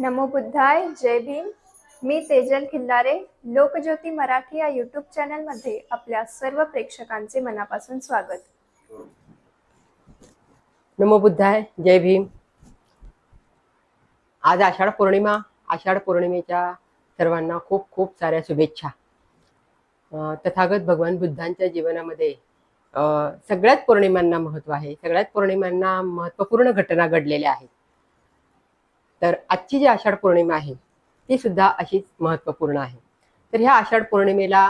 नमो बुद्धाय जय भीम. मी तेजल खिल्लारे लोकज्योती मराठी या यूट्यूब चॅनलमध्ये आपल्या सर्व प्रेक्षकांचे मनापासून स्वागत. नमो बुद्धाय जय भीम. आज आषाढ पौर्णिमा आषाढ पौर्णिमेच्या सर्वांना खूप खूप साऱ्या शुभेच्छा. तथागत भगवान बुद्धांच्या जीवनामध्ये सगळ्यात सगळ्याच पौर्णिमांना महत्त्व आहे. सगळ्याच पौर्णिमांना महत्त्वपूर्ण घटना घडलेल्या आहेत. तर आजची जी आषाढ पौर्णिमा आहे ती सुद्धा अशीच महत्त्वपूर्ण आहे. तर ह्या आषाढ पौर्णिमेला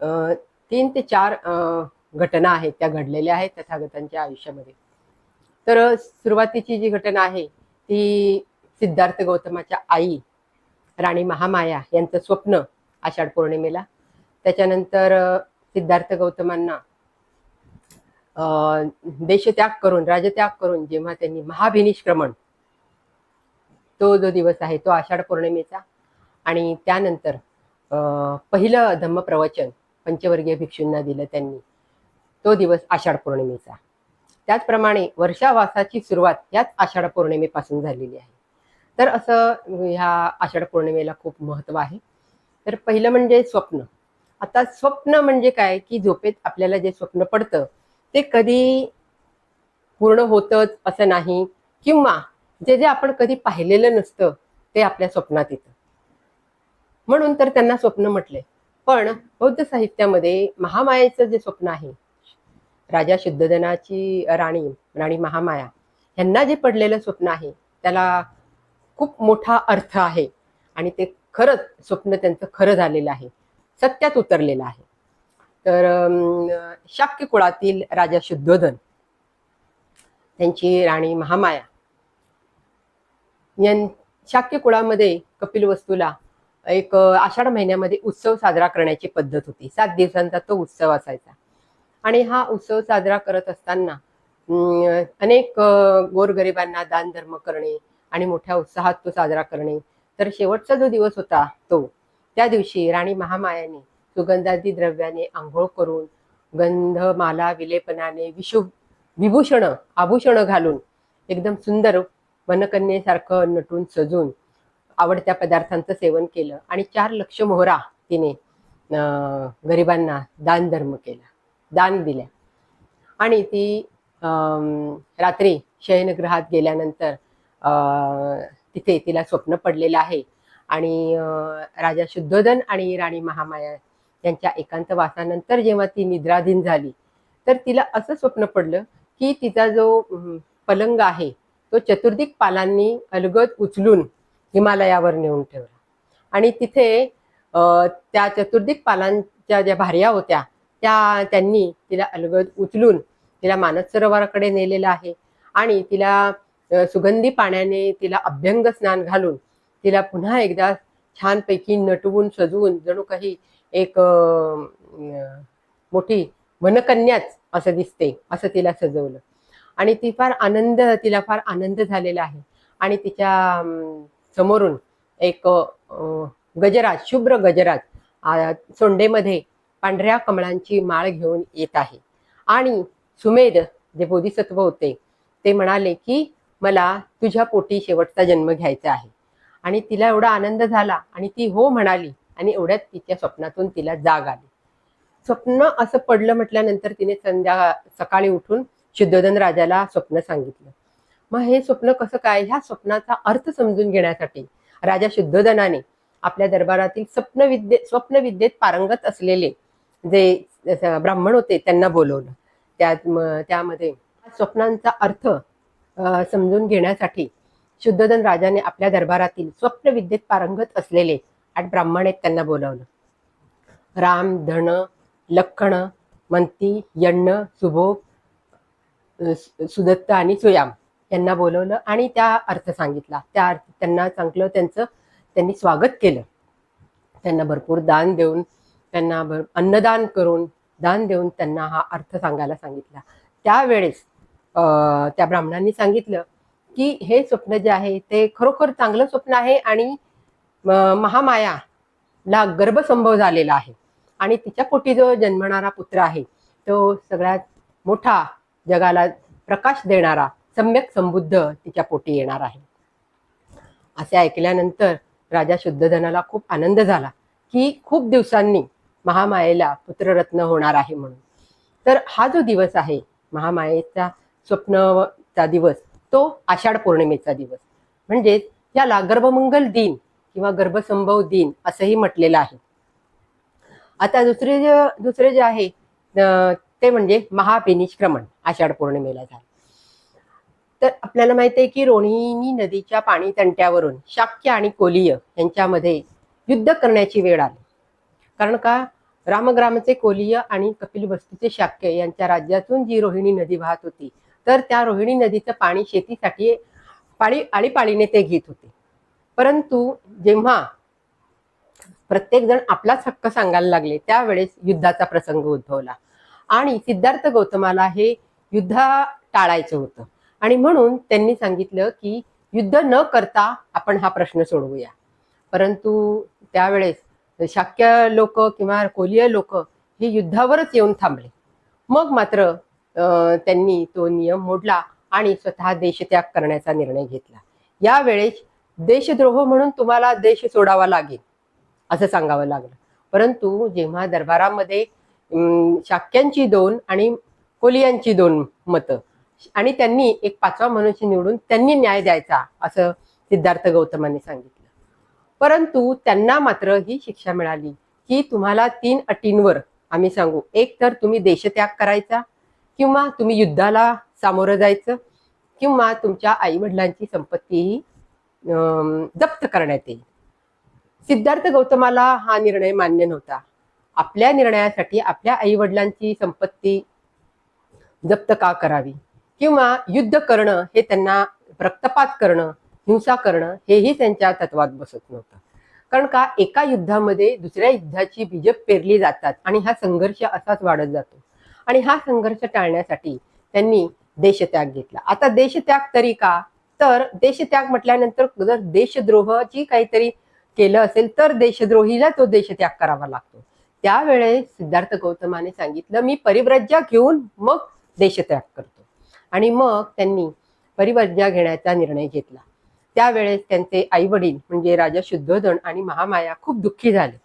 अं, तीन ते चार अं, घटना आहेत त्या घडलेल्या आहेत तथागतांच्या आयुष्यामध्ये. तर सुरुवातीची जी घटना आहे ती सिद्धार्थ गौतमाच्या आई राणी महामाया यांचं स्वप्न आषाढ पौर्णिमेला. त्याच्यानंतर सिद्धार्थ गौतमांना देशत्याग करून राजत्याग करून जेव्हा त्यांनी महाभिनिष्क्रमण तो जो दिवस आहे तो आषाढ पौर्णिमेचा. आणि त्यानंतर पहिलं पहिलं धम्मप्रवचन पंचवर्गीय भिक्षूंना दिलं त्यांनी. तो दिवस आषाढ पौर्णिमेचा. त्याचप्रमाणे वर्षावासाची सुरुवात याच आषाढ पौर्णिमेपासून झालेली आहे. तर असं ह्या आषाढ पौर्णिमेला खूप महत्त्व आहे. तर पहिलं म्हणजे स्वप्न. आता स्वप्न म्हणजे काय? की झोपेत आपल्याला जे स्वप्न पडतं ते कधी पूर्ण होतच असं नाही. किंवा जे जे आपण कधी पाहिलेलं नसतं ते आपल्या स्वप्नात येतं. म्हणून तर त्यांना स्वप्न म्हटले. पण बौद्ध साहित्यामध्ये महामायेचं जे स्वप्न आहे राजा शुद्धधनाची राणी राणी महामाया यांना जे पडलेलं स्वप्न आहे त्याला खूप मोठा अर्थ आहे. आणि ते खरंच स्वप्न त्यांचं खरं झालेलं आहे. सत्यात उतरलेलं आहे. तर अं, शाक्य कुळातील राजा शुद्धोधन त्यांची राणी महामाया यां शाक्य कुळामध्ये कपिल वस्तूला एक आषाढ महिन्यामध्ये उत्सव साजरा करण्याची पद्धत होती. सात दिवसांचा तो उत्सव असायचा. आणि हा उत्सव साजरा करत असताना अं, अनेक गोरगरिबांना दान धर्म करणे आणि मोठ्या उत्साहात तो साजरा करणे. तर शेवटचा जो दिवस होता तो त्या दिवशी राणी महामायाने सुगंधादी द्रव्याने आंघोळ करून गंध माला विलेपनाने विशु विभूषण आभूषण घालून एकदम सुंदर वनकन्येसारखं नटून सजून आवडत्या पदार्थांचं सेवन केलं आणि चार लक्ष मोहरा तिने गरिबांना दान धर्म केला दान दिल्या. आणि ती रात्री शयनगृहात गेल्यानंतर तिथे तिला स्वप्न पडलेलं आहे आणि राजा शुद्धोधन आणि राणी महामाया यांच्या एकांतवासानंतर जेव्हा ती निद्राधीन झाली तर तिला असं स्वप्न पडलं की तिचा जो पलंग आहे तो चतुर्दिक पालांनी अलगद उचलून हिमालयावर नेऊन ठेवला. आणि तिथे त्या चतुर्दिक पालांच्या ज्या भार्या होत्या त्या त्यांनी तिला अलगद उचलून तिला मानस सरोवराकडे नेलेलं आहे. आणि तिला सुगंधी पाण्याने तिला अभ्यंग स्नान घालून तिला पुन्हा एकदा छानपैकी नटवून सजवून जणू काही एक मोठी वनकन्याच असं दिसते असं तिला सजवलं. आणि ती फार आनंद तिला फार आनंद झालेला आहे. आणि तिच्या समोरून एक गजराज शुभ्र गजराज सोंडेमध्ये पांढऱ्या कमळांची माळ घेऊन येत आहे. आणि सुमेध जे बोधिसत्व होते ते म्हणाले की मला तुझ्या पोटी शेवटचा जन्म घ्यायचा आहे. आणि तिला एवढा आनंद झाला आणि ती हो म्हणाली आणि एवढ्यात तिच्या स्वप्नातून तिला जाग आली. स्वप्न असं पडलं म्हटल्यानंतर तिने संध्या सकाळी उठून शुद्धोधन राजाला स्वप्न सांगितलं. मग हे स्वप्न कसं काय? ह्या स्वप्नाचा अर्थ समजून घेण्यासाठी राजा शुद्धोधनाने आपल्या दरबारातील स्वप्नविद्ये स्वप्नविद्येत पारंगत असलेले जे ब्राह्मण होते त्यांना बोलवलं. त्यात त्यामध्ये स्वप्नांचा अर्थ समजून घेण्यासाठी शुद्धोधन राजाने आपल्या दरबारातील स्वप्नविद्येत पारंगत असलेले आठ ब्राह्मण आहेत त्यांना बोलवलं. राम धन लखण मंती यण्ण सुभोग सुदत्त आणि सुयाम यांना बोलवलं आणि त्या अर्थ सांगितला. त्या अर्थ त्यांना सांगलं त्यांचं त्यांनी स्वागत केलं. त्यांना भरपूर दान देऊन त्यांना भर अन्नदान करून दान देऊन त्यांना हा अर्थ सांगायला सांगितला. त्यावेळेस त्या ब्राह्मणांनी सांगितलं की हे स्वप्न जे आहे ते खरोखर चांगलं स्वप्न आहे आणि महामाया महामायाला गर्भसंभव झालेला आहे. आणि तिच्या पोटी जो जन्मणारा पुत्र आहे तो सगळ्यात मोठा जगाला प्रकाश देणारा सम्यक समृद्ध तिच्या पोटी येणार आहे. असे ऐकल्यानंतर राजा शुद्धधनाला खूप आनंद झाला की खूप दिवसांनी महामायेला पुत्ररत्न होणार आहे म्हणून. तर हा जो दिवस आहे महामायेचा स्वप्नचा दिवस तो आषाढ पौर्णिमेचा दिवस. म्हणजेच याला गर्भमंगल दिन किंवा गर्भसंभव दिन असंही म्हटलेलं आहे. आता दुसरे जे दुसरे जे आहे ते म्हणजे महापेनिष्क्रमण आषाढ पौर्णिमेला झालं. तर आपल्याला माहिती आहे की रोहिणी नदीच्या पाणी तंट्यावरून शाक्य आणि कोलीय यांच्यामध्ये युद्ध करण्याची वेळ आली. कारण का? रामग्रामचे कोलीय आणि कपिल वस्तूचे शाक्य यांच्या राज्यातून जी रोहिणी नदी वाहत होती तर त्या रोहिणी नदीचं पाणी शेतीसाठी पाळी आळीपाळीने ते घेत होते. परंतु जेव्हा प्रत्येक जण आपलाच हक्क सांगायला लागले त्यावेळेस युद्धाचा प्रसंग उद्भवला. आणि सिद्धार्थ गौतमाला हे युद्ध टाळायचं होतं. आणि म्हणून त्यांनी सांगितलं की युद्ध न करता आपण हा प्रश्न सोडवूया. परंतु त्यावेळेस शाक्य लोक किंवा कोलीय लोक हे युद्धावरच येऊन थांबले. मग मात्र अं, त्यांनी तो नियम मोडला आणि स्वतः देशत्याग करण्याचा निर्णय घेतला. यावेळेस देशद्रोह म्हणून तुम्हाला देश सोडावा लागेल असं सांगावं लागलं. परंतु जेव्हा दरबारामध्ये शाक्यांची दोन आणि कोलियांची दोन मतं. आणि त्यांनी एक पाचवा मनुष्य निवडून त्यांनी न्याय द्यायचा असं सिद्धार्थ गौतमाने सांगितलं. परंतु त्यांना मात्र ही शिक्षा मिळाली की तुम्हाला तीन अटींवर आम्ही सांगू. एक तर तुम्ही देशत्याग करायचा किंवा तुम्ही युद्धाला सामोरं जायचं किंवा तुमच्या आई वडिलांची संपत्तीही अं, जप्त करण्यात येईल. सिद्धार्थ गौतमाला हा निर्णय मान्य नव्हता. आपल्या निर्णयासाठी आपल्या आई वडिलांची संपत्ती जप्त का करावी? किंवा युद्ध करणं हे त्यांना रक्तपात करणं हिंसा करणं हेही त्यांच्या तत्वात बसत नव्हतं. कारण का एका युद्धामध्ये दुसऱ्या युद्धाची बीज पेरली जातात आणि हा संघर्ष असाच वाढत जातो. आणि हा संघर्ष टाळण्यासाठी त्यांनी देशत्याग घेतला. आता देशत्याग तरी का? तर देशत्याग म्हटल्यानंतर जर देशद्रोहाची काहीतरी केलं असेल तर देशद्रोहीला तो देशत्याग करावा लागतो. त्यावेळेस सिद्धार्थ गौतमाने सांगितलं मी परिव्रज्या घेऊन मग देशत्याग करतो. आणि मग त्यांनी परिव्रज्ञा घेण्याचा निर्णय घेतला. त्यावेळेस त्यांचे आई वडील म्हणजे राजा शुद्धोधन आणि महामाया खूप दुःखी झाले.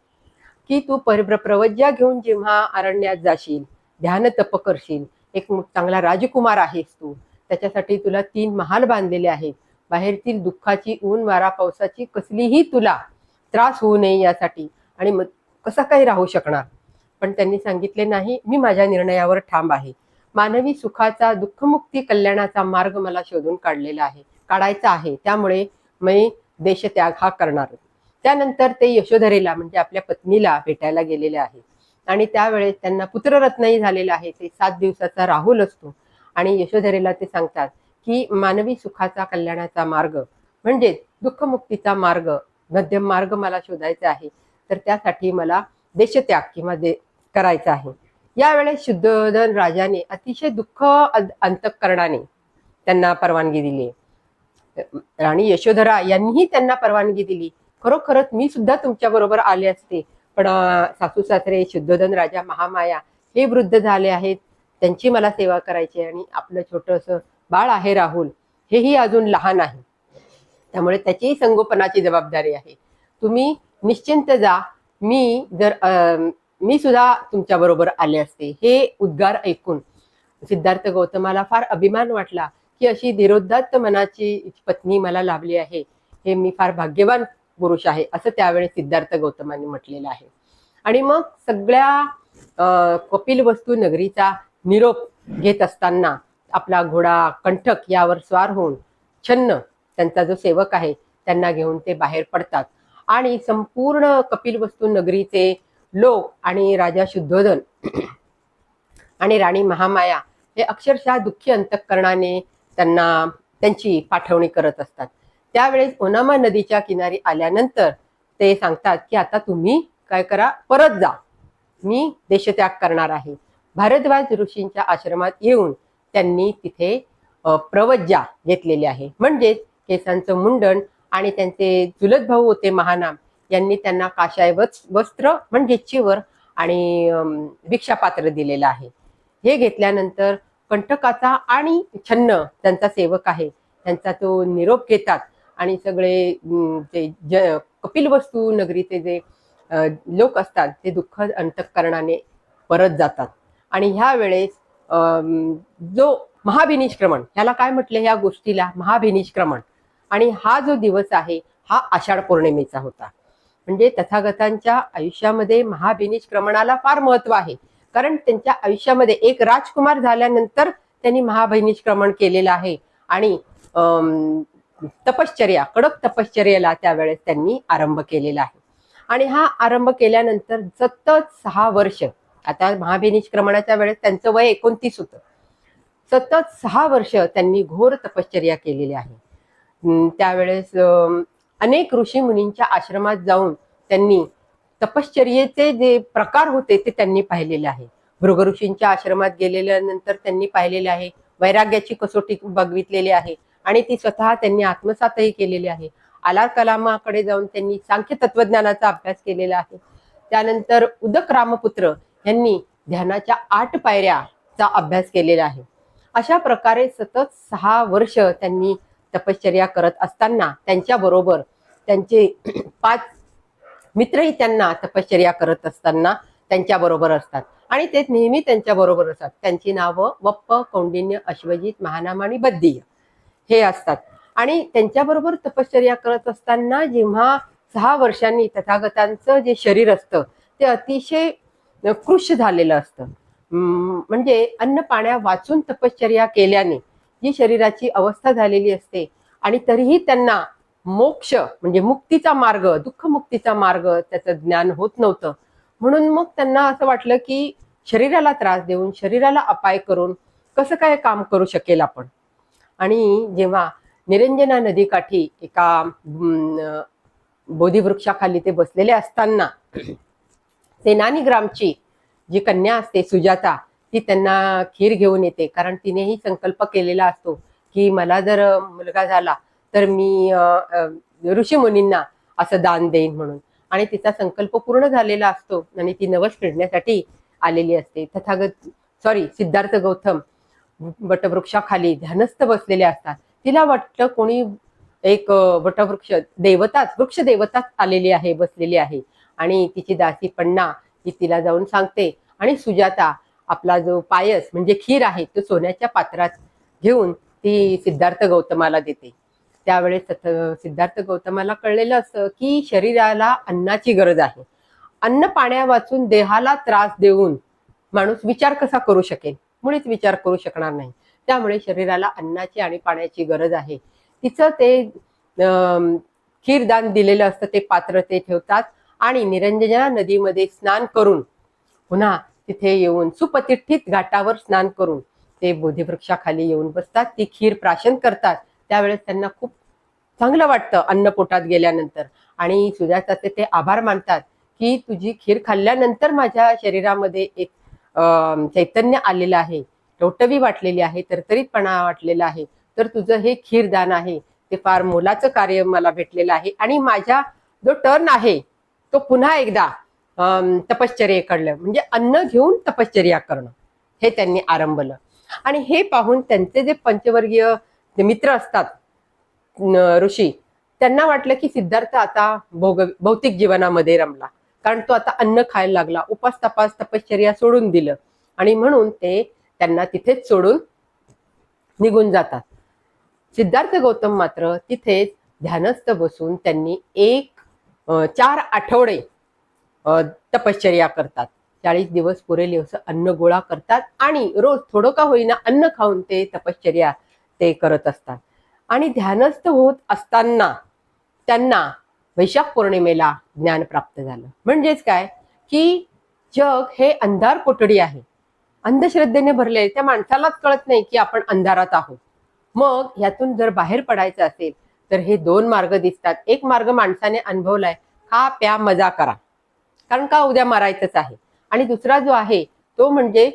की तू पर प्रवज्या घेऊन जेव्हा अरण्यात जाशील ध्यान तप करशील एक चांगला राजकुमार आहेस तू त्याच्यासाठी तुला तीन महाल बांधलेले आहेत. बाहेरतील दुःखाची ऊन वारा पावसाची कसलीही तुला त्रास होऊ नये यासाठी आणि मग कसा काही राहू शकणार? पण त्यांनी सांगितले नाही मी माझ्या निर्णयावर ठाम आहे. मानवी सुखाचा दुःखमुक्ती कल्याणाचा मार्ग मला शोधून काढलेला आहे काढायचा आहे. त्यामुळे मी देशत्याग हा करणार. त्यानंतर ते यशोधरेला म्हणजे आपल्या पत्नीला भेटायला गेलेले आहे. आणि त्यावेळेस त्यांना पुत्ररत्नही झालेला आहे. ते सात दिवसाचा राहुल असतो. आणि यशोधरेला ते सांगतात की मानवी सुखाचा कल्याणाचा मार्ग म्हणजे दुःखमुक्तीचा मार्ग मध्यम मार्ग मला शोधायचा आहे. तर त्यासाठी मला देशत्याग किंवा दे करायचा आहे. यावेळेस शुद्धोधन राजाने अतिशय दुःख अंतकरणाने त्यांना परवानगी दिली. राणी यशोधरा यांनीही त्यांना परवानगी दिली. खरोखरच मी सुद्धा तुमच्या बरोबर आले असते. पण सासू सासरे शुद्धोधन राजा महामाया हे वृद्ध झाले आहेत. त्यांची मला सेवा करायची आहे आणि आपलं छोटस बाळ आहे राहुल. हेही अजून लहान आहे. त्यामुळे त्याचीही संगोपनाची जबाबदारी आहे. तुम्ही निश्चिंत जा. मी जर मी सुद्धा तुमच्या बरोबर आले असते. हे उद्गार ऐकून सिद्धार्थ गौतमाला फार अभिमान वाटला की अशी धीरोद्धात मनाची पत्नी मला लाभली आहे. हे मी फार भाग्यवान पुरुष आहे असं त्यावेळेस सिद्धार्थ गौतमांनी म्हटलेलं आहे. आणि मग सगळ्या कपिल वस्तू नगरीचा निरोप घेत असताना आपला घोडा कंठक यावर स्वार होऊन छन्न त्यांचा जो सेवक आहे त्यांना घेऊन ते बाहेर पडतात. आणि संपूर्ण कपिल वस्तू नगरीचे लोक आणि राजा शुद्धोधन आणि राणी महामाया हे अक्षरशः दुःखी अंतःकरणाने त्यांना त्यांची पाठवणी करत असतात. त्यावेळेस ओनामा नदीच्या किनारी आल्यानंतर ते सांगतात की आता तुम्ही काय करा परत जा. मी देशत्याग करणार आहे. भारद्वाज ऋषींच्या आश्रमात येऊन त्यांनी तिथे प्रवज्जा घेतलेली आहे. म्हणजेच केसांचं मुंडन आणि त्यांचे चुलत भाऊ होते महानाम यांनी त्यांना काशाय वस्त्र म्हणजे चिवर आणि भिक्षापात्र दिलेलं आहे. हे घेतल्यानंतर कंटकाचा आणि छन्न त्यांचा सेवक आहे. त्यांचा तो निरोप घेतात आणि सगळे ते ज कपिलवस्तू नगरीचे जे लोक असतात ते दुःख अंतकरणाने परत जातात. आणि ह्या वेळेस जो महाभिनिष्क्रमण ह्याला काय म्हटलं ह्या गोष्टीला? महाभिनिष्क्रमण. आणि हा जो दिवस आहे हा आषाढ पौर्णिमेचा होता. म्हणजे तथागतांच्या आयुष्यामध्ये महाभिनिष्क्रमणाला फार महत्त्व आहे. कारण त्यांच्या आयुष्यामध्ये एक राजकुमार झाल्यानंतर त्यांनी महाभिनिष्क्रमण केलेलं आहे. आणि अं, तपश्चर्या कडक तपश्चर्याला त्यावेळेस त्यांनी आरंभ केलेला आहे. आणि हा आरंभ केल्यानंतर सतत सहा वर्ष आता महाभिनिष्क्रमणाच्या वेळेस त्यांचं वय एकोणतीस होतं. सतत सहा वर्ष त्यांनी घोर तपश्चर्या केलेली आहे त्यावेळेस अनेक ऋषी मुनींच्या आश्रमात जाऊन त्यांनी तपश्चर्येचे जे प्रकार होते ते त्यांनी पाहिलेले आहे. भृग ऋषींच्या आश्रमात गेलेल्यानंतर त्यांनी पाहिलेले आहे वैराग्याची कसोटी बघितलेली आहे आणि ती स्वतः त्यांनी आत्मसातही केलेली आहे. आलार कलामाकडे जाऊन त्यांनी सांख्य तत्वज्ञानाचा अभ्यास केलेला आहे. त्यानंतर उदक रामपुत्र यांनी ध्यानाच्या आठ पायऱ्याचा अभ्यास केलेला आहे. अशा प्रकारे सतत सहा वर्ष त्यांनी तपश्चर्या करत असताना त्यांच्याबरोबर त्यांचे पाच मित्रही त्यांना तपश्चर्या करत असताना त्यांच्याबरोबर असतात. आणि ते नेहमी त्यांच्याबरोबर असतात. त्यांची नावं वप्प कौंडिन्य अश्वजित महानाम आणि बद्धीय हे असतात. आणि त्यांच्याबरोबर तपश्चर्या करत असताना जेव्हा सहा वर्षांनी तथागतांचं जे शरीर असतं ते अतिशय कृश झालेलं असतं. म्हणजे अन्न पाण्या वाचून तपश्चर्या केल्याने जी शरीराची अवस्था झालेली असते आणि तरीही त्यांना मोक्ष म्हणजे मुक्तीचा मार्ग दुःख मुक्तीचा मार्ग त्याचं ज्ञान होत नव्हतं. म्हणून मग त्यांना असं वाटलं की शरीराला त्रास देऊन शरीराला अपाय करून कसं काय काम करू शकेल आपण? आणि जेव्हा निरंजना नदीकाठी एका बोधीवृक्षाखाली ते बसलेले असताना सेनानी ग्रामची जी कन्या असते सुजाता ती त्यांना खीर घेऊन येते. कारण तिनेही संकल्प केलेला असतो की मला जर मुलगा झाला तर मी ऋषी मुनींना असं दान देईन म्हणून. आणि तिचा संकल्प पूर्ण झालेला असतो आणि ती नवस फिरण्यासाठी आलेली असते. तथागत सॉरी सिद्धार्थ गौतम वटवृक्षाखाली ध्यानस्थ बसलेले असतात. तिला वाटतं कोणी एक वटवृक्ष देवताच वृक्ष देवताच आलेली आहे बसलेली आहे. आणि तिची दासी पण्णा ती तिला जाऊन सांगते. आणि सुजाता आपला जो पायस म्हणजे खीर आहे तो सोन्याच्या पात्रात घेऊन ती सिद्धार्थ गौतमाला देते. त्यावेळेस सिद्धार्थ गौतमाला कळलेलं असतं की शरीराला अन्नाची गरज आहे. अन्न पाण्या वाचून देहाला त्रास देऊन माणूस विचार कसा करू शकेल? मुळीच विचार करू शकणार नाही. त्यामुळे शरीराला अन्नाची आणि पाण्याची गरज आहे. तिचं ते अं, खीरदान दिलेलं असतं ते पात्र ते ठेवतात आणि निरंजना नदीमध्ये स्नान करून पुन्हा तिथे येऊन सुपतिष्ठित घाटावर स्नान करून ते बोधीवृक्षाखाली येऊन बसतात. ती खीर प्राशन करतात. त्यावेळेस त्यांना खूप चांगलं वाटतं अन्न पोटात गेल्यानंतर. आणि सुजाताचे ते आभार मानतात की तुझी खीर खाल्ल्यानंतर माझ्या शरीरामध्ये एक चैतन्य आलेलं आहे. टवटवी वाटलेली आहे तरतरीतपणा वाटलेला आहे. तर तुझं हे खीरदान आहे. ते फार मोलाचं कार्य मला भेटलेलं आहे. आणि माझा जो टर्न आहे तो पुन्हा एकदा तपश्चर्येकडलं म्हणजे अन्न घेऊन तपश्चर्या करणं. हे त्यांनी आरंभलं. आणि हे पाहून त्यांचे जे पंचवर्गीय जे मित्र असतात ऋषी त्यांना वाटलं की सिद्धार्थ आता भोग भौतिक जीवनामध्ये रमला. कारण तो आता अन्न खायला लागला. उपास तपास तपश्चर्या सोडून दिलं. आणि म्हणून ते त्यांना तिथेच सोडून निघून जातात. सिद्धार्थ गौतम मात्र तिथेच ध्यानस्थ बसून त्यांनी एक चार आठवडे तपश्चर्या करतात. चाळीस दिवस पुरेल असं अन्न गोळा करतात आणि रोज थोडं का होईना अन्न खाऊन ते तपश्चर्या ते करत असतात. आणि ध्यानस्थ होत असताना त्यांना वैशाख पौर्णिमेला ज्ञान प्राप्त झालं. म्हणजेच काय? की जग हे अंधार कोठडी आहे. अंधश्रद्धेने भरले त्या माणसालाच कळत नाही की आपण अंधारात आहोत. मग ह्यातून जर बाहेर पडायचं असेल तर हे दोन मार्ग दिसतात. एक मार्ग माणसाने अनुभवलाय. खा प्या मजा करा. कारण का उद्या मारायचंच आहे? आणि दुसरा जो आहे तो म्हणजे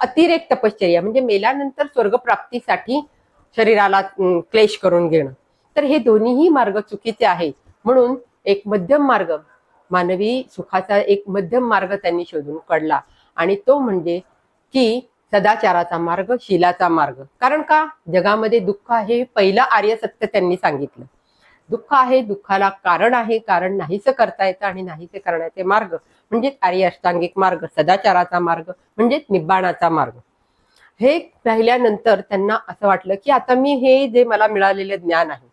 अतिरेक तपश्चर्या म्हणजे मेल्यानंतर स्वर्गप्राप्तीसाठी शरीराला क्लेश करून घेणं. तर हे दोन्हीही मार्ग चुकीचे आहेत. म्हणून एक मध्यम मार्ग मानवी सुखाचा एक मध्यम मार्ग त्यांनी शोधून काढला. आणि तो म्हणजे की सदाचाराचा मार्ग शिलाचा मार्ग. कारण का? जगामध्ये दुःख आहे हे पहिलं आर्य सत्य त्यांनी सांगितलं. दुःख आहे दुःखाला कारण आहे कारण नाहीच करता येतं आणि नाहीसे करण्याचे मार्ग म्हणजेच आर्य अष्टांगिक मार्ग सदाचाराचा मार्ग म्हणजेच निब्बाणाचा मार्ग. हे पाहिल्यानंतर त्यांना असं वाटलं की आता मी हे जे मला मिळालेले ज्ञान आहे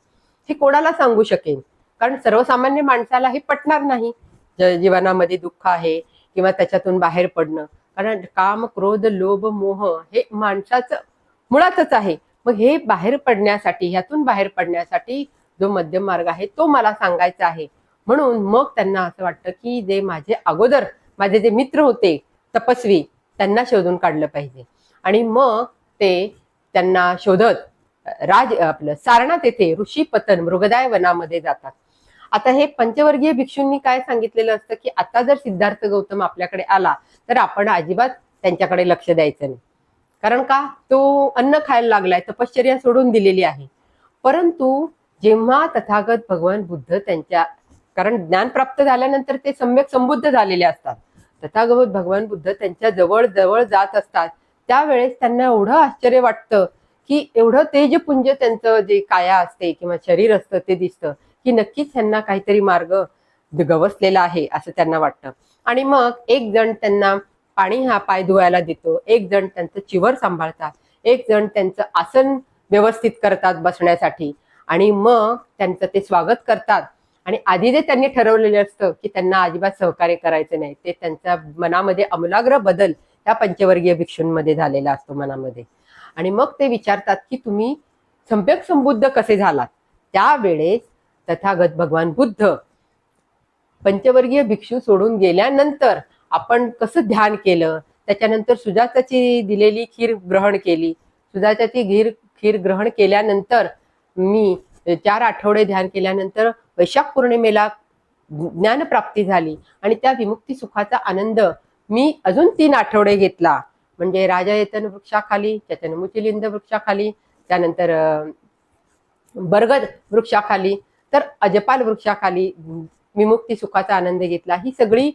हे कोणाला सांगू शकेन? कारण सर्वसामान्य माणसाला हे पटणार नाही. जीवनामध्ये दुःख आहे किंवा त्याच्यातून बाहेर पडणं. कारण काम क्रोध लोभ मोह हे माणसाचं मुळातच आहे. मग हे बाहेर पडण्यासाठी ह्यातून बाहेर पडण्यासाठी जो मध्यम मार्ग आहे तो मला सांगायचा आहे. म्हणून मग त्यांना असं वाटतं की जे माझे अगोदर माझे जे मित्र होते तपस्वी त्यांना शोधून काढलं पाहिजे. आणि मग ते त्यांना शोधत राज आपलं सारणात येथे ऋषी पतन मृगदाय वनामध्ये जातात. आता हे पंचवर्गीय भिक्षूंनी काय सांगितलेलं असतं की आता जर सिद्धार्थ गौतम आपल्याकडे आला तर आपण अजिबात त्यांच्याकडे लक्ष द्यायचं नाही. कारण का? तो अन्न खायला लागलाय तपश्चर्या सोडून दिलेली आहे. परंतु जेव्हा तथागत भगवान बुद्ध त्यांच्या कारण ज्ञान प्राप्त झाल्यानंतर ते सम्यक संबुद्ध झालेले असतात. तथागत भगवान बुद्ध त्यांच्या जवळ जवळ जात असतात. त्यावेळेस त्यांना एवढं आश्चर्य वाटतं की एवढं तेजपुंज त्यांचं जे काया असते किंवा शरीर असतं ते दिसतं की नक्कीच त्यांना काहीतरी मार्ग गवसलेला आहे असं त्यांना वाटतं. आणि मग एक जण त्यांना पाणी हा पाय धुवायला देतो. एक जण त्यांचं चिवर सांभाळतात. एक जण त्यांचं आसन व्यवस्थित करतात बसण्यासाठी. आणि मग त्यांचं ते स्वागत करतात. आणि आधी जे त्यांनी ठरवलेलं असतं की त्यांना अजिबात सहकार्य करायचं नाही ते त्यांच्या मनामध्ये अमूलाग्र बदल त्या पंचवर्गीय भिक्षूंमध्ये झालेला असतो मनामध्ये. आणि मग ते विचारतात की तुम्ही सम्यक संबुद्ध कसे झालात? त्यावेळेस तथागत भगवान बुद्ध पंचवर्गीय भिक्षू सोडून गेल्यानंतर आपण कसं ध्यान केलं? त्याच्यानंतर सुजाताची दिलेली खीर ग्रहण केली. सुजाताची खीर खीर ग्रहण केल्यानंतर मी चार आठवडे ध्यान केल्यानंतर वैशाख पौर्णिमेला ज्ञानप्राप्ती झाली आणि त्या विमुक्ती सुखाचा आनंद मी अजून तीन आठवडे घेतला. म्हणजे राजयतन वृक्षाखाली चतनमुचिलिंद वृक्षाखाली त्यानंतर बरगद वृक्षाखाली तर अजपाल वृक्षाखाली विमुक्ती सुखाचा आनंद घेतला. ही सगळी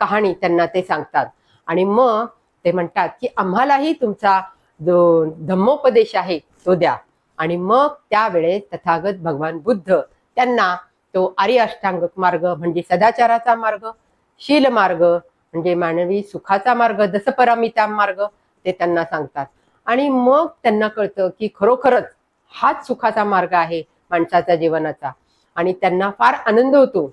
कहाणी त्यांना ते सांगतात. आणि मग ते म्हणतात की आम्हालाही तुमचा जो धम्मोपदेश आहे तो द्या. आणि मग त्यावेळेस तथागत भगवान बुद्ध त्यांना तो आर्य अष्टांग मार्ग म्हणजे सदाचाराचा मार्ग शील मार्ग म्हणजे मानवी सुखाचा मार्ग दसपरामिता मार्ग ते त्यांना सांगतात. आणि मग त्यांना कळतं की खरोखरच हाच सुखाचा मार्ग आहे माणसाचा जीवनाचा. आणि त्यांना फार आनंद होतो.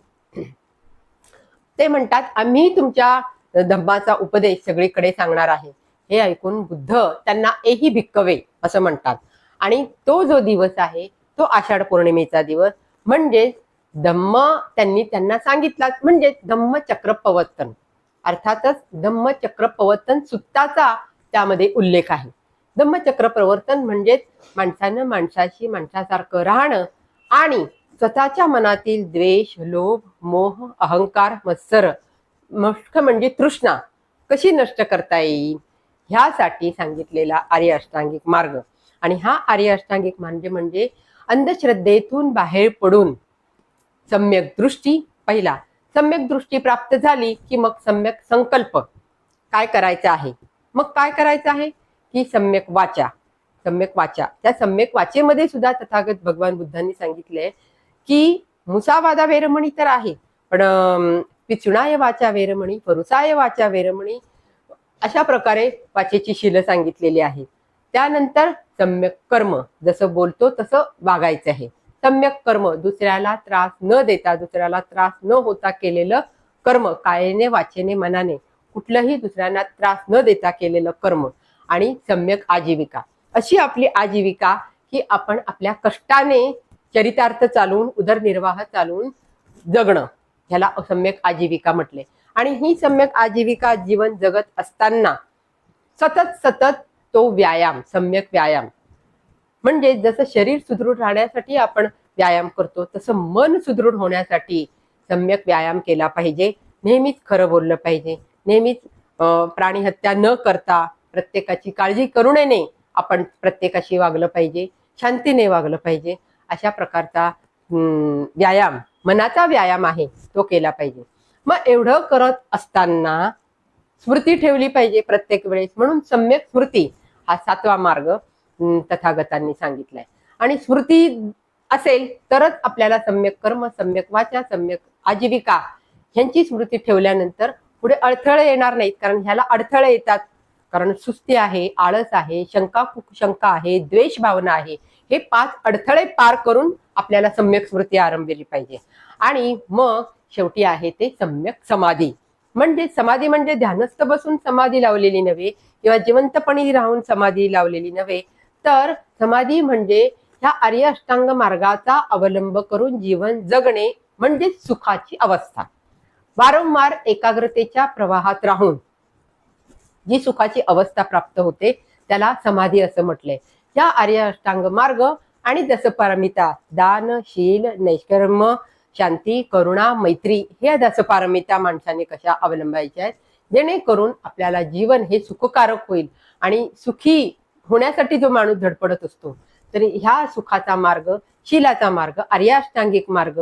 ते म्हणतात आम्ही तुमच्या धम्माचा उपदेश सगळीकडे सांगणार आहे. हे ऐकून बुद्ध त्यांना एही भिक्कवे असं म्हणतात. आणि तो जो दिवस आहे तो आषाढ पौर्णिमेचा दिवस. म्हणजेच धम्म त्यांनी त्यांना सांगितला म्हणजे धम्म चक्र पवर्तन. अर्थातच धम्मचक्र पवर्तन सुत्ताचा त्यामध्ये उल्लेख आहे. धम्मचक्र प्रवर्तन म्हणजेच माणसानं माणसाशी माणसासारखं राहणं आणि स्वतःच्या मनातील द्वेष लोभ मोह अहंकार मत्सर मुख्य म्हणजे तृष्णा कशी नष्ट करता येईल? ह्यासाठी सांगितलेला आर्य अष्टांगिक मार्ग. आणि हा आर्य अष्टांगिक म्हणजे म्हणजे अंधश्रद्धेतून बाहेर पडून सम्यक दृष्टी पहिला. सम्यक दृष्टी प्राप्त झाली की मग सम्यक संकल्प. काय करायचं आहे? मग काय करायचं आहे? की सम्यक वाचा. सम्यक वाचा. त्या सम्यक वाचेमध्ये सुद्धा तथागत भगवान बुद्धांनी सांगितलंय की मुसावादा वेरमणी तर आहे पण पिचुणाय वाचा वेरमणी परुसाय वाचा वेरमणी अशा प्रकारे वाचेची शिलं सांगितलेली आहे. त्यानंतर सम्यक कर्म जसं बोलतो तसं वागायचं आहे. सम्यक कर्म दुसऱ्याला त्रास न देता दुसऱ्याला त्रास न होता केलेलं कर्म कायेने वाचेने मनाने कुठलंही दुसऱ्यांना त्रास न देता केलेलं कर्म आणि सम्यक आजीविका. अशी आपली आजीविका की आपण आपल्या कष्टाने चरितार्थ चालवून उदरनिर्वाह चालवून जगणं ह्याला सम्यक आजीविका म्हटले. आणि ही सम्यक आजीविका जीवन जगत असताना सतत सतत तो व्यायाम सम्यक व्यायाम. म्हणजे जसं शरीर सुदृढ राहण्यासाठी आपण व्यायाम करतो तसं मन सुदृढ होण्यासाठी सम्यक व्यायाम केला पाहिजे. नेहमीच खरं बोललं पाहिजे. नेहमीच प्राणी हत्या न करता प्रत्येकाची काळजी करुणेने आपण प्रत्येकाशी वागलं पाहिजे शांतीने वागलं पाहिजे. अशा प्रकारचा हम्म, व्यायाम मनाचा व्यायाम आहे तो केला पाहिजे. मग एवढं करत असताना स्मृती ठेवली पाहिजे प्रत्येक वेळेस. म्हणून सम्यक स्मृती हा सातवा मार्ग तथागतांनी सांगितलाय. आणि स्मृती असेल तरच आपल्याला सम्यक कर्म सम्यक वाचा सम्यक आजीविका ह्यांची स्मृती ठेवल्यानंतर पुढे अडथळे येणार नाहीत. कारण ह्याला अडथळे येतात. कारण सुस्ती आहे आळस आहे शंका शंका आहे द्वेष भावना आहे. हे पाच अडथळे पार करून आपल्याला सम्यक स्मृती आरंभली पाहिजे. आणि मग शेवटी आहे ते सम्यक समाधी. म्हणजे समाधी म्हणजे ध्यानस्थ बसून समाधी लावलेली नव्हे किंवा जिवंतपणी राहून समाधी लावलेली नव्हे तर समाधी म्हणजे ह्या आर्य अष्टांग मार्गाचा अवलंब करून जीवन जगणे म्हणजे सुखाची अवस्था. वारंवार एकाग्रतेच्या प्रवाहात राहून जी सुखाची अवस्था प्राप्त होते त्याला समाधी असं म्हटलंय. या आर्य अष्टांग मार्ग आणि दसपारमिता दान शील नैष्कर्म शांती करुणा मैत्री हे दसपारमिता माणसाने कशा अवलंबायच्या आहेत? जेणेकरून आपल्याला जीवन हे सुखकारक होईल आणि सुखी होण्यासाठी जो माणूस धडपडत असतो तरी ह्या सुखाचा मार्ग शिलाचा मार्ग आर्याष्टांगिक मार्ग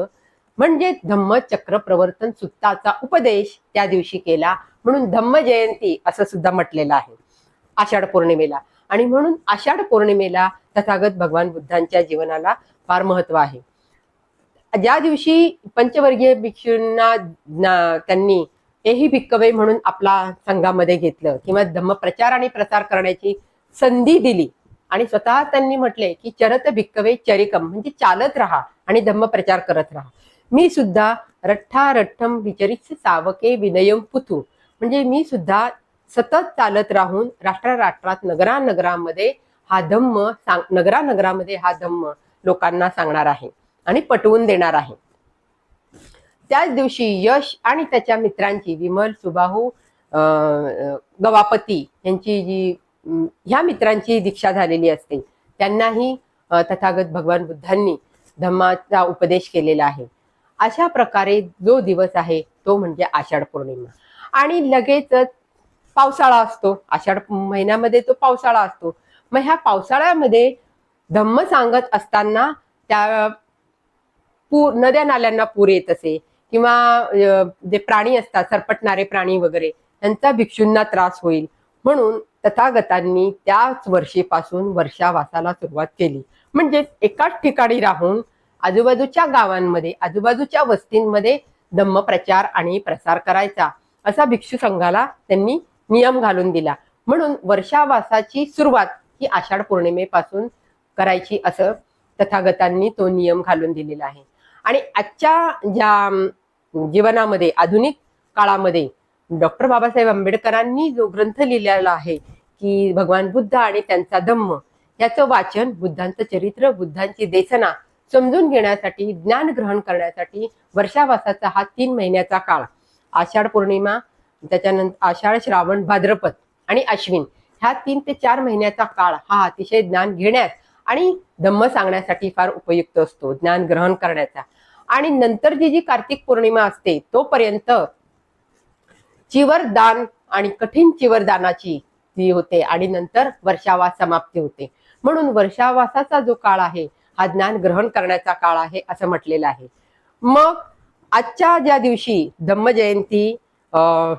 म्हणजे धम्मचक्र प्रवर्तन सुत्ताचा उपदेश त्या दिवशी केला म्हणून धम्म जयंती असं सुद्धा म्हटलेलं आहे. आषाढ पौर्णिमेला. आणि म्हणून आषाढ पौर्णिमेला तथागत भगवान बुद्धांच्या जीवनाला फार महत्त्व आहे. ज्या दिवशी पंचवर्गीय भिक्षूंना त्यांनी एही भिक्कवे म्हणून आपला संघामध्ये घेतलं किंवा धम्मप्रचार आणि प्रसार करण्याची संधी दिली आणि स्वतः त्यांनी म्हटले की चरत भिक्कवे चरिकम म्हणजे चालत राहा आणि धम्मप्रचार करत राहा. मी सुद्धा रठ्ठा रठ्ठम विचरित सावके विनयम पुथू म्हणजे मी सुद्धा सतत चालत राहून राष्ट्रा राष्ट्रात नगरा नगरामध्ये हा धम्म सांग नगरा नगरामध्ये हा धम्म लोकांना सांगणार आहे. आणि पटवून देणार आहे. त्याच दिवशी यश आणि त्याच्या मित्रांची विमल सुबाहू अं, गवापती यांची जी ह्या मित्रांची दीक्षा झालेली असते. त्यांनाही तथागत भगवान बुद्धांनी धम्माचा उपदेश केलेला आहे. अशा प्रकारे जो दिवस आहे तो म्हणजे आषाढ पौर्णिमा. आणि लगेचच पावसाळा असतो. आषाढ महिन्यामध्ये तो पावसाळा असतो. मग ह्या पावसाळ्यामध्ये धम्म सांगत असताना त्या पूर नद्या नाल्यांना पूर येत असे किंवा जे प्राणी असतात सरपटणारे प्राणी वगैरे त्यांचा भिक्षूंना त्रास होईल. म्हणून तथागतांनी त्याच वर्षीपासून वर्षावासाला सुरुवात केली. म्हणजे एकाच ठिकाणी राहून आजूबाजूच्या गावांमध्ये आजूबाजूच्या वस्तींमध्ये धम्मप्रचार आणि प्रसार करायचा असा भिक्षू संघाला त्यांनी नियम घालून दिला. म्हणून वर्षावासाची सुरुवात ही आषाढ पौर्णिमेपासून करायची असं तथागतांनी तो नियम घालून दिलेला आहे. आणि आजच्या ज्या जीवनामध्ये आधुनिक काळामध्ये डॉक्टर बाबासाहेब आंबेडकरांनी जो ग्रंथ लिहिलेला आहे की भगवान बुद्ध आणि त्यांचा धम्म याचं वाचन बुद्धांचं चरित्र बुद्धांची देसना समजून घेण्यासाठी ज्ञान ग्रहण करण्यासाठी वर्षावासाचा हा तीन महिन्याचा काळ. आषाढ पौर्णिमा त्याच्यानंतर आषाढ श्रावण भाद्रपद आणि अश्विन ह्या तीन ते चार महिन्याचा काळ हा अतिशय ज्ञान घेण्यास आणि धम्म सांगण्यासाठी फार उपयुक्त असतो ज्ञान ग्रहण करण्याचा. आणि नंतर जी जी कार्तिक पौर्णिमा असते तोपर्यंत चिवरदान आणि कठीण चिवरदानाची ती होते आणि नंतर वर्षावास समाप्ती होते. म्हणून वर्षावासाचा जो काळ आहे हा ज्ञान ग्रहण करण्याचा काळ आहे असं म्हटलेलं आहे. मग आजच्या ज्या दिवशी धम्म जयंती अं,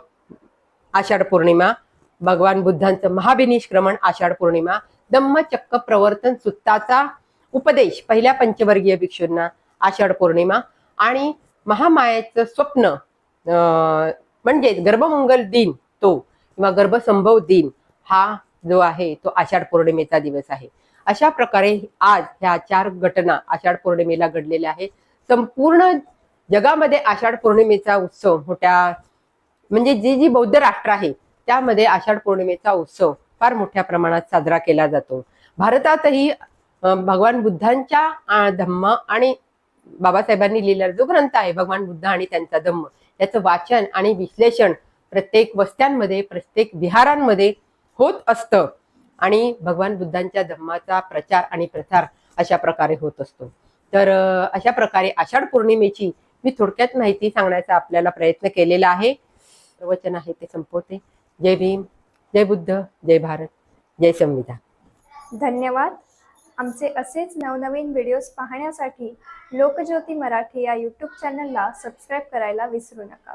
आषाढ पौर्णिमा भगवान बुद्धांचं महाभिनिष्क्रमण आषाढ पौर्णिमा धम्मचक्क प्रवर्तन सुत्ताचा उपदेश पहिल्या पंचवर्गीय भिक्षूंना आषाढ पौर्णिमा. आणि महामायाचं स्वप्न म्हणजे गर्भमंगल दिन तो किंवा गर्भसंभव दिन हा जो आहे तो आषाढ पौर्णिमेचा दिवस आहे. अशा प्रकारे आज ह्या चार घटना आषाढ पौर्णिमेला घडलेल्या आहेत. संपूर्ण जगामध्ये आषाढ पौर्णिमेचा उत्सव मोठ्या म्हणजे जी जी बौद्ध राष्ट्र आहे त्यामध्ये आषाढ पौर्णिमेचा उत्सव फार मोठ्या प्रमाणात साजरा केला जातो. भारतातही भगवान बुद्धांच्या धम्म आणि बाबासाहेबांनी लिहिलेला जो ग्रंथ आहे भगवान बुद्ध आणि त्यांचा धम्म याचं वाचन आणि विश्लेषण प्रत्येक वस्त्यांमध्ये प्रत्येक विहारांमध्ये होत असतं. आणि भगवान बुद्धांच्या धम्माचा प्रचार आणि प्रसार अशा प्रकारे होत असतो. तर अशा प्रकारे आषाढ पौर्णिमेची मी थोडक्यात माहिती सांगण्याचा आपल्याला प्रयत्न केलेला आहे. प्रवचन आहे ते संपवते. जय भीम. जय बुद्ध जय भारत जय संविधान. धन्यवाद. आमचे असेच नवनवीन व्हिडिओज पाहण्यासाठी लोकज्योती मराठी या यूट्यूब चॅनलला सबस्क्राईब करायला विसरू नका.